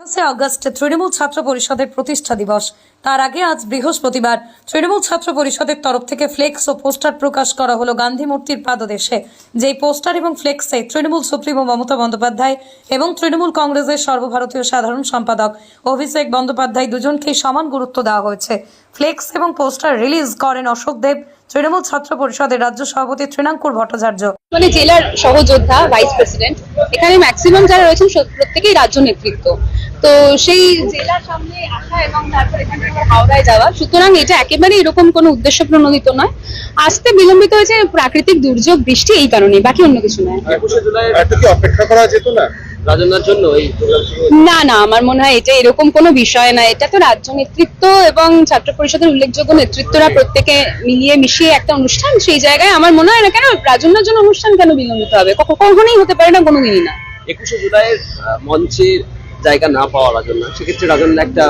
আঠাশে আগস্ট তৃণমূল ছাত্র পরিষদের প্রতিষ্ঠা দিবস। তার আগে আজ বৃহস্পতিবার তৃণমূল ছাত্র পরিষদের তরফ থেকে ফ্লেক্স ও পোস্টার প্রকাশ করা হলো গান্ধী মূর্তির পাদদেশে। যেই পোস্টার এবং ফ্লেক্সে তৃণমূল সুপ্রিমো মমতা বন্দ্যোপাধ্যায় এবং তৃণমূল কংগ্রেসের সর্বভারতীয় সাধারণ সম্পাদক অভিষেক বন্দ্যোপাধ্যায় দুজনকেই সমান গুরুত্ব দেওয়া হয়েছে। ফ্লেক্স এবং পোস্টার রিলিজ করেন অশোক দেব, তৃণমূল ছাত্র পরিষদের রাজ্য সভাপতি তৃণাঙ্কুর ভট্টাচার্য। মানে জেলার সহযোদ্ধা, ভাইস প্রেসিডেন্ট, এখানে ম্যাক্সিমাম যারা রয়েছেন প্রত্যেকেই রাজ্য নেতৃত্ব। তো সেই জেলার সামনে আসা এবং তারপর এখান থেকে হাওড়ায় যাওয়া। সুতরাং এটা একেবারে এরকম কোনো উদ্দেশ্য প্রণোদিত নয়। আসতে বিলম্বিত হয়েছে প্রাকৃতিক দুর্যোগ বৃষ্টি এই কারণে বাকি অন্য কিছু নয়। অপেক্ষা করা যেত না? জন্য এই প্রোগ্রাম শুরু হয়েছে। না না আমার মনে হয় এটা এরকম কোনো বিষয় না। এটা তো রাজ্য নেতৃত্ব এবং ছাত্র পরিষদের উল্লেখযোগ্য নেতৃত্বরা প্রত্যেকে মিলিয়ে মিশিয়ে একটা অনুষ্ঠান সেই জায়গায় আমার মনে হয় না কেন রাজন্যার জন্য অনুষ্ঠান কেন বিলম্বিত হবে? কখ- কখনোই হতে পারে না কোনোদিনই না। একুশে জুলাইয়ের মঞ্চের জায়গা না পাওয়া রাজন্যা সেক্ষেত্রে রাজন্যা একটা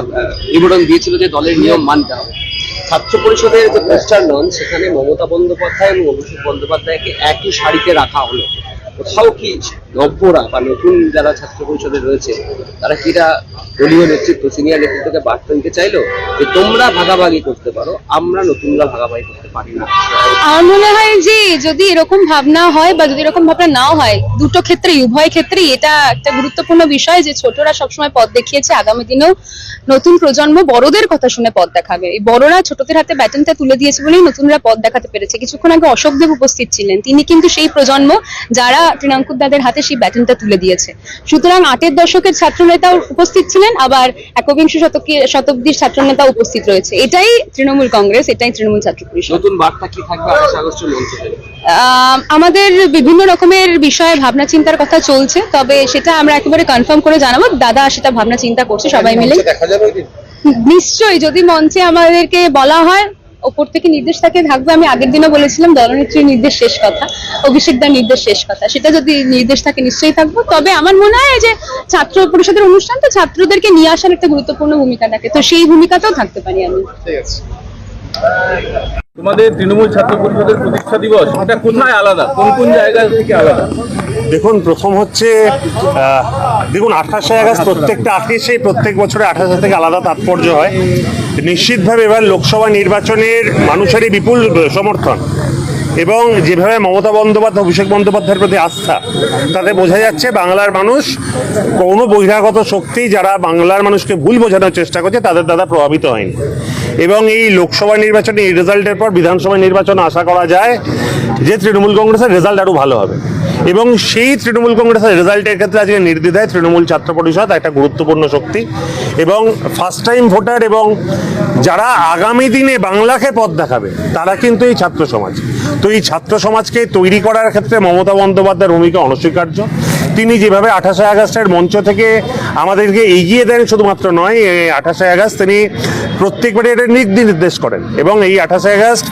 নিবেদন দিয়েছিল যে দলের নিয়ম মানতে হবে। ছাত্র পরিষদের যে পোস্টার নন সেখানে মমতা বন্দ্যোপাধ্যায় এবং অভিষেক বন্দ্যোপাধ্যায়কে একই শাড়িতে রাখা হলো। কোথাও কি নব্যরা বা নতুন যারা ছাত্র পরিষদে রয়েছে, তারা কি এটা দলীয় নেতৃত্ব সিনিয়র নেতৃত্বকে বার্তা দিতে চাইলো যে তোমরা ভাগাভাগি করতে পারো, আমরা নতুনরা ভাগাভাগি করতে পারি না। আমার মনে হয় যে যদি এরকম ভাবনা হয় বা যদি এরকম ভাবনা নাও হয়, দুটো উভয় এটা একটা গুরুত্বপূর্ণ বিষয় যে ছোটরা সবসময় পথ দেখিয়েছে, আগামী দিনেও নতুন প্রজন্ম বড়দের কথা শুনে পথ দেখাবে। এই বড়রা ছোটদের হাতে ব্যাটনটা তুলে দিয়েছে বলেই নতুনরা পথ দেখাতে পেরেছে। কিছুক্ষণ আগে অশোক দেব উপস্থিত ছিলেন। তিনি কিন্তু সেই প্রজন্ম যারা তৃণাঙ্কুর দাদের হাতে সেই ব্যাটনটা তুলে দিয়েছে। সুতরাং আটের দশকের ছাত্র নেতাও উপস্থিত ছিলেন। আবার একবিংশ শতকে শতাব্দীর ছাত্র নেতা উপস্থিত রয়েছে। এটাই তৃণমূল কংগ্রেস এটাই তৃণমূল ছাত্র পরিষদ। নতুন বার্তা কি থাকবে আমাদের বিভিন্ন রকমের বিষয়ে ভাবনা চিন্তার কথা চলছে তবে সেটা আমরা একেবারে কনফার্ম করে জানাব। দাদা সেটা ভাবনা চিন্তা করছে সবাই মিলে। নিশ্চয়ই যদি মঞ্চে আমাদেরকে বলা হয় ওপর থেকে নির্দেশ থাকে, থাকবে। আমি আগের দিনও বলেছিলাম, দলনেত্রীর নির্দেশ শেষ কথা অভিষেক দার নির্দেশ শেষ কথা। সেটা যদি নির্দেশ থাকে, নিশ্চয়ই থাকব। তবে আমার মনে হয় যে ছাত্র পরিষদের অনুষ্ঠান তো ছাত্রদেরকে নিয়ে আসার একটা গুরুত্বপূর্ণ ভূমিকা থাকে। তো সেই ভূমিকাতেও থাকতে পারি আমি। তোমাদের তৃণমূল ছাত্র পরিষদের প্রতিষ্ঠা দিবস এটা কোথায় আলাদা? কোন কোন জায়গা থেকে আলাদা? দেখুন, প্রথম হচ্ছে দেখুন, আঠাশে আগস্ট প্রত্যেকটা আঠাশে প্রত্যেক বছরে আঠাশে থেকে আলাদা তাৎপর্য হয়। নিশ্চিতভাবে এবার লোকসভা নির্বাচনের মানুষেরই বিপুল সমর্থন। এবং যেভাবে মমতা বন্দ্যোপাধ্যায়, অভিষেক বন্দ্যোপাধ্যায়ের প্রতি আস্থা, তাতে বোঝা যাচ্ছে বাংলার মানুষ কোনো বহিরাগত শক্তি যারা বাংলার মানুষকে ভুল বোঝানোর চেষ্টা করছে, তাদের দ্বারা প্রভাবিত হয়নি। এবং এই লোকসভা নির্বাচনে, এই রেজাল্টের পর বিধানসভা নির্বাচন আশা করা যায় যে তৃণমূল কংগ্রেসের রেজাল্ট আরও ভালো হবে। এবং সেই তৃণমূল কংগ্রেসের রেজাল্টের ক্ষেত্রে আজকে নির্দ্বিধায় তৃণমূল ছাত্র পরিষদ একটা গুরুত্বপূর্ণ শক্তি এবং ফার্স্ট টাইম ভোটার এবং যারা আগামী দিনে বাংলাকে পথ দেখাবে, তারা কিন্তু এই ছাত্র সমাজ। তো এই ছাত্র সমাজকে তৈরি করার ক্ষেত্রে মমতা বন্দ্যোপাধ্যায়ের ভূমিকা অনস্বীকার্য। তিনি যেভাবে আঠাশে আগস্টের মঞ্চ থেকে আমাদেরকে এগিয়ে দেন শুধুমাত্র নয় আঠাশে আগস্ট তিনি প্রত্যেকবারে এটা দিক নির্দেশ করেন এবং এই আঠাশে আগস্ট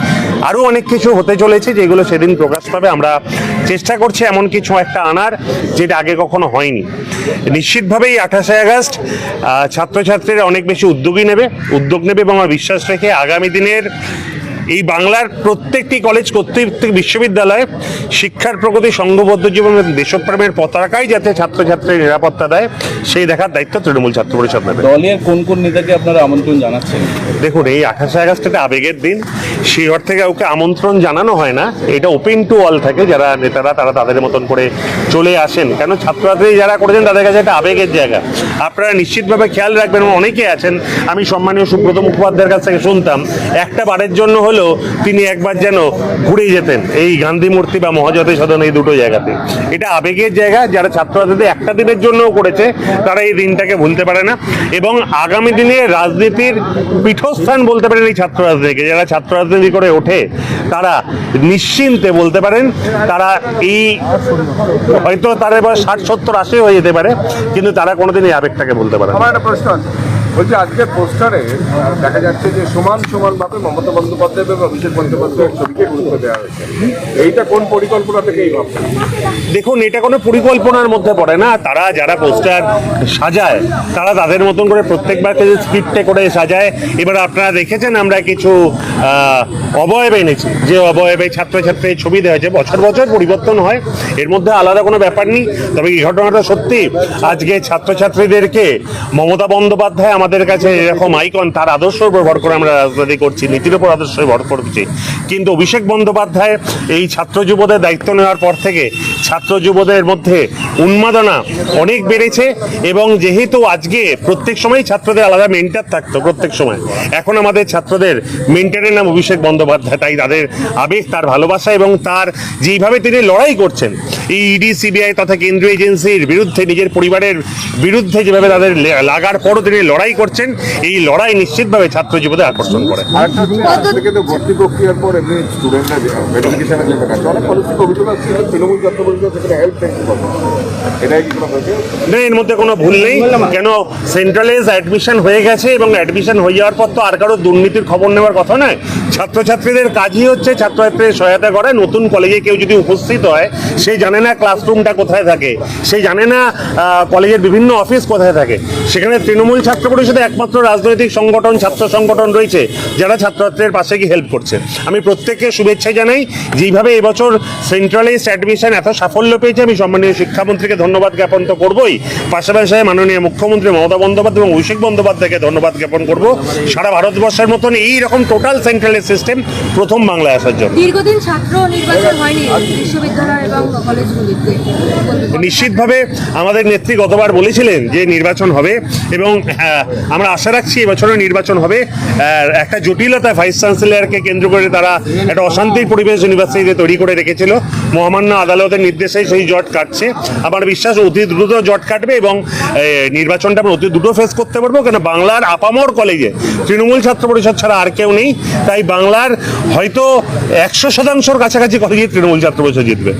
আরও অনেক কিছু হতে চলেছে যেগুলো সেদিন প্রকাশ পাবে। আমরা চেষ্টা করছি এমন কিছু একটা আনার যেটা আগে কখনো হয়নি। নিশ্চিতভাবেই আঠাশে আগস্ট ছাত্রছাত্রীরা অনেক বেশি উদ্যোগী নেবে, উদ্যোগ নেবে এবং আমার বিশ্বাস রেখে আগামী দিনের এই বাংলার প্রত্যেকটি কলেজ প্রত্যেকটি বিশ্ববিদ্যালয়ে শিক্ষার প্রগতি সংঘবদ্ধ জীবন দেশপ্রেমের পতাকাই যাতে ছাত্রছাত্রীর নিরাপত্তা দেয় সেই দেখার দায়িত্ব তৃণমূল ছাত্র পরিষদ নেবে। দলের কোন কোন নেতাকে আপনারা আমন্ত্রণ জানাচ্ছেন? দেখুন এই আঠাশে আগস্ট একটা আবেগের দিন। সেই অর্থে কাউকে আমন্ত্রণ জানানো হয় না। এটা ওপেন টু অল থাকে যারা নেতারা তারা তাদের মতন করে চলে আসেন। কেন? ছাত্রছাত্রী যারা করেছেন তাদের কাছে একটা আবেগের জায়গা। আপনারা নিশ্চিতভাবে খেয়াল রাখবেন এবং অনেকে আছেন আমি সম্মানীয় সুব্রত মুখোপাধ্যায়ের কাছ থেকে শুনতাম একটা বারের জন্য হলেও তিনি একবার যেন ঘুরে যেতেন এই গান্ধী মূর্তি বা মহাজাতি সদন এই দুটো জায়গাতে। এটা আবেগের জায়গা, যারা ছাত্রছাত্রীদের একটা দিনের জন্যও করেছে, তারা এই দিনটাকে ভুলতে পারে না। এবং আগামী দিনে রাজনীতির পীঠস্থান বলতে পারেন এই ছাত্র রাজনীতিকে যারা ছাত্র রাজনীতি করে ওঠে, তারা নিশ্চিন্তে বলতে পারেন, তারা এই হয়তো তারা এবার ষাট সত্তর আশি হয়ে যেতে পারে, কিন্তু তারা কোনোদিন এই আবেগটাকে বলতে পারে প্রশ্ন বলছি আজকের পোস্টারে দেখা যাচ্ছে যে সমান সমান ভাবে মমতা বন্দ্যোপাধ্যায় এবং অভিষেক বন্দ্যোপাধ্যায়ের ছবিকে গুরুত্ব দেওয়া হয়েছে। এইটা কোন পরিকল্পনা থেকে এই ভাবনা দেখুন, এটা কোনো পরিকল্পনার মধ্যে পড়ে না। তারা যারা পোস্টার সাজায়, তারা তাদের মতন করে প্রত্যেকবার কিছু স্ক্রিপ্টে করে সাজায়। এবার আপনারা দেখেছেন, আমরা কিছু অবয়ব এনেছি। যে অবয়বে ছাত্রছাত্রীর ছবি দেওয়া হয়েছে, বছর বছর পরিবর্তন হয়। এর মধ্যে আলাদা কোনো ব্যাপার নেই। তবে এই ঘটনাটা সত্যি। আজকে ছাত্রছাত্রীদেরকে মমতা বন্দ্যোপাধ্যায় আমাদের কাছে এরকম আইকন তার আদর্শের উপর ভর করে আমরা রাজনীতি করছি, নীতির উপর আদর্শ ভর করছি। কিন্তু অভিষেক বন্দ্যোপাধ্যায় এই ছাত্র যুবদের দায়িত্ব নেওয়ার পর থেকে ছাত্র যুবদের মধ্যে উন্মাদনা অনেক বেড়েছে এবং যেহেতু আজকে প্রত্যেক সময় ছাত্রদের আলাদা মেন্টার থাকতো, প্রত্যেক সময়। এখন আমাদের ছাত্রদের মেন্টারের নাম অভিষেক বন্দ্যোপাধ্যায়, তাই তাদের আবেগ, তার ভালোবাসা এবং তার যেইভাবে তিনি লড়াই করছেন ইডি সিবিআই তথা কেন্দ্রীয় এজেন্সির বিরুদ্ধে নিজের পরিবারের বিরুদ্ধে যেভাবে তাদের লাগার পরও তিনি লড়াই করছেন এই লড়াই নিশ্চিতভাবে ছাত্র যুবদের আকর্ষণ করে। না এর মধ্যে কোনো ভুল নেই। কেন? সেন্ট্রালাইজ অ্যাডমিশন হয়ে গেছে এবং অ্যাডমিশন হয়ে যাওয়ার পর তো আর কারও দুর্নীতির খবর নেওয়ার কথা নয়। ছাত্রছাত্রীদের কাজই হচ্ছে ছাত্রছাত্রীদের সহায়তা করা। নতুন কলেজে কেউ যদি উপস্থিত হয়, সে জানে না ক্লাসরুমটা কোথায় থাকে। সে জানে না কলেজের বিভিন্ন অফিস কোথায় থাকে। সেখানে তৃণমূল ছাত্র পরিষদে একমাত্র রাজনৈতিক সংগঠন, ছাত্র সংগঠন রয়েছে, যারা ছাত্রছাত্রীদের পাশে গিয়ে হেল্প করছে। আমি প্রত্যেককে শুভেচ্ছা জানাই। যেইভাবে এবছর সেন্ট্রালাইজ অ্যাডমিশন এত সাফল্য পেয়েছে, আমি সম্মানীয় শিক্ষামন্ত্রীকে ধন্যবাদ জ্ঞাপন তো করবোই। পাশাপাশি মাননীয় মুখ্যমন্ত্রী মমতা বন্দ্যোপাধ্যায় এবং অভিষেক বন্দ্যোপাধ্যায়কে ধন্যবাদ জ্ঞাপন করব। সারা ভারতবর্ষের মতন এই রকম টোটাল সেন্ট্রালাইজ সিস্টেম প্রথম বাংলায় আসার জন্য। দীর্ঘদিন ছাত্র নির্বাচন হয়নি বিশ্ববিদ্যালয় এবং কলেজগুলিতে। নিশ্চিতভাবে আমাদের নেত্রী গতবার বলেছিলেন যে নির্বাচন হবে এবং হ্যাঁ, আমরা আশা রাখছি এবছরও নির্বাচন হবে। একটা জটিলতা ভাইস চ্যান্সেলরকে কেন্দ্র করে তারা একটা অশান্তির পরিবেশ ইউনিভার্সিটিতে তৈরি করে রেখেছিল। মহামান্য আদালতের নির্দেশে সেই জট কাটছে। আমার বিশ্বাস অতি দ্রুত জট কাটবে এবং নির্বাচনটা আমরা অতি দ্রুত ফেস করতে পারব। কেন? বাংলার আপামর কলেজে তৃণমূল ছাত্র পরিষদ ছাড়া আর কেউ নেই। তাই বাংলার হয়তো একশো শতাংশর কাছাকাছি কলেজে তৃণমূল ছাত্র পরিষদ জিতবে।